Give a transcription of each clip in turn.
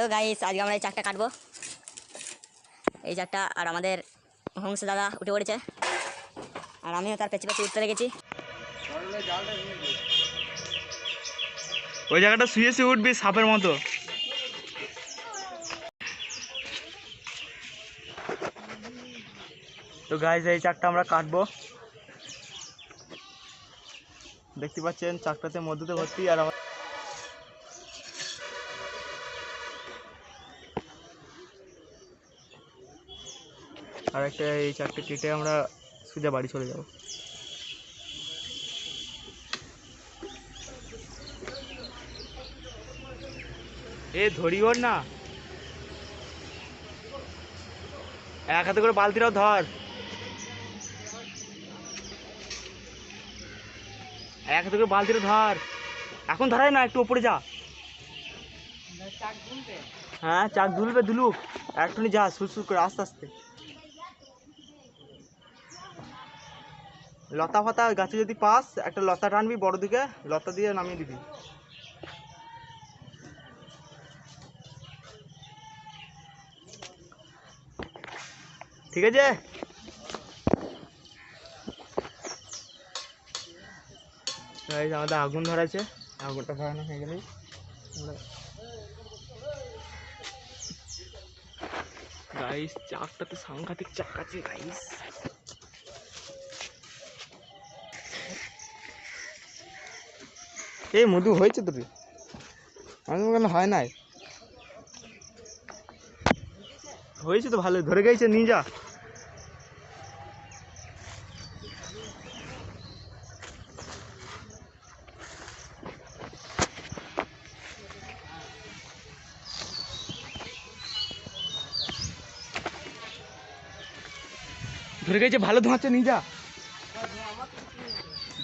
তো গাইস আজকে আমরা এই চাকটা কাটবো। এই চাকটা আর আমাদের হংস দাদা উঠে পড়েছে। আর আমিও তার পেছনে পেছনে উঠতে লেগেছি ওই জায়গাটা শুয়ে শুয়ে উঠবি সাপের মতো। তো গাইজ এই চাকটা আমরা কাটবো। দেখতে পাচ্ছেন চাকটাতে মধ্যতে ভর্তি, আর আর একটা এই চারটে কেটে আমরা সোজা বাড়ি চলে যাব। এ ধরি ওর না। এক হাতে করে বালতিটাও ধর। এক হাতে করে বালতিটা ধর। এখন ধরাই না একটু উপরে যা। হ্যাঁ চাক দুলবে দুলুক। একটুনি যা সুর করে আস্তে আস্তে। লতা ফাতা গাছে যদি পাস, একটা লতা টানবি বড় দিকে, লতা দিয়ে নামিয়ে দিবি। ঠিক আছে? আমাদের আগুন ধরাছে, আগুনটা ধরানো হয়ে গেলেই গাইস চাকটাতে সাংঘাতিক চাক আছে গাইস এই মধু হয়েছে তো রে। আমি কেন হয় নাই। হয়েছে তো ভালো ধরে গেছে, নিয়ে যা। ধরে গেছে, ভালো ধোঁয়াচ্ছে, নিয়ে যা।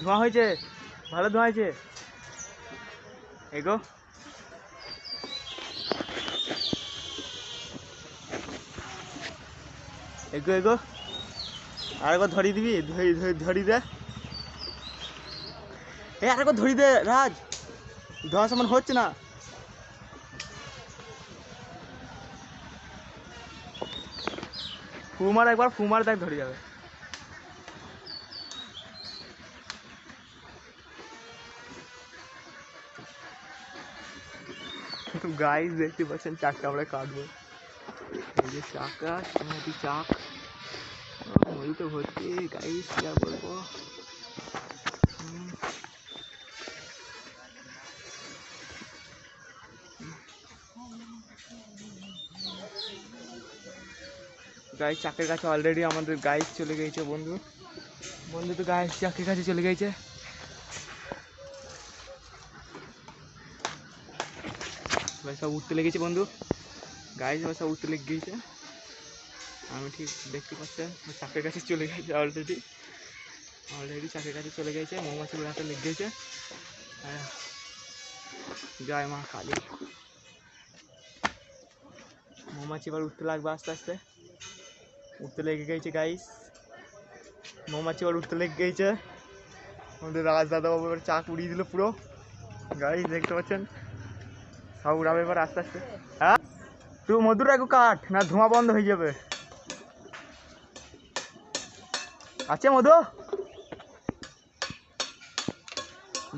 ধোঁয়া হয়েছে, ভালো ধোঁয়া হয়েছে। এগো। এগো এগো। আরেকবার ধরি দিবি? ধরি দে। এই আরেকবার ধরি দে, রাজ। ধোঁয়া সমান হচ্ছে না। ফুমার একবার ফুমার দেখ ধরে যাবে। গাইস দেখতে পাচ্ছেন চাকটা আমরা কাটবো এই যে চাকা সামনে চাক ময়ূর তো ভর্তি গাইস যা বলব গাইস চাকের কাছে অলরেডি আমাদের গাইস চলে গেছে, বন্ধু। বন্ধু তো গাইস চাকের কাছে চলে গেছে। এবার সব উঠতে লেগেছে বন্ধু গাইস এবার সব উঠতে লেগে গিয়েছে আমি ঠিক দেখতে পাচ্ছেন চাকের কাছে চলে গেছে অলরেডি অলরেডি চাকের কাছে চলে গেছে মৌমাছি হাতে লেগে গেছে হ্যাঁ জয় মা কালী মৌমাছি এবার উঠতে লাগবে আস্তে আস্তে উঠতে লেগে গেছে গাইস মৌমাছি এবার উঠতে লেগে গেছে আমাদের রাজ দাদা বাবু এবার চাক উড়িয়ে দিল পুরো গাইস দেখতে পাচ্ছেন সব উড়াবে এবার আস্তে আস্তে। হ্যাঁ? তুই মধুর একটু কাঠ, না ধোঁয়া বন্ধ হয়ে যাবে। আছে মধু?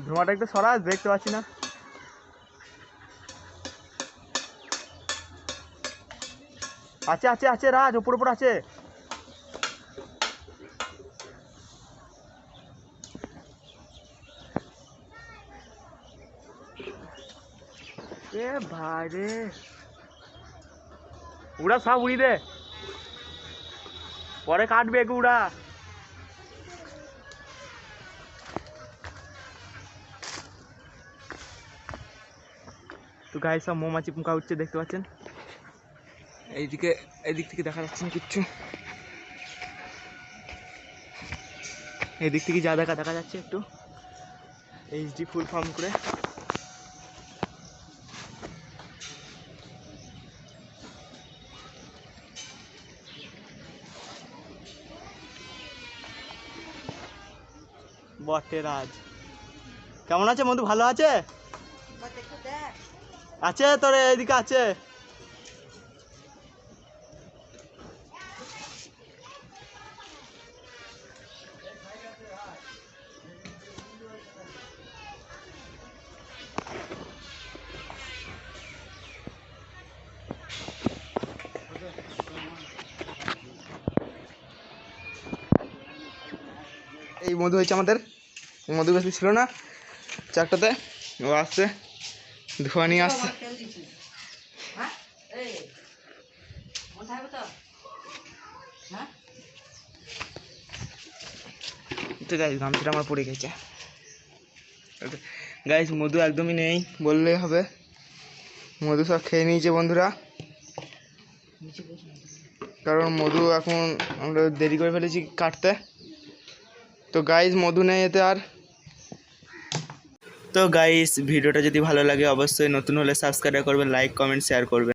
ধোঁয়াটা একটু সরা দেখতে পাচ্ছি না। আছে আছে আছে, রাজ, ওপর ওপর আছে। এ ভাই রে উড়া সব উড়ি দে। পরে কাটবে একে উড়া। তো গায়ে সব মৌমাছি পোকা উঠছে দেখতে পাচ্ছেন? এইদিকে এদিক থেকে দেখা যাচ্ছে না কিচ্ছু। এদিক থেকে যা দেখা দেখা যাচ্ছে একটু। এইচডি ফুল ফর্ম করে। বটে রাজ কেমন আছে বন্ধু? ভালো আছে? আছে? তোর এইদিকে আছে? এই মধু হয়েছে আমাদের। মধু বেশি ছিল না। চারটাতে ও আসছে। ধোয়া নিয়ে আসছে। তো গাইজ গামছাটা আমার পড়ে গেছে। গাইজ মধু একদমই নেই, বললেই হবে। মধু সব খেয়ে নিয়েছে বন্ধুরা। কারণ মধু এখন আমরা দেরি করে ফেলেছি কাটতে। তো গাইজ মধু নেই এতে আর। তো গাইজ ভিডিওটা যদি ভালো লাগে, অবশ্যই নতুন হলে সাবস্ক্রাইব করবেন লাইক কমেন্ট শেয়ার করবেন।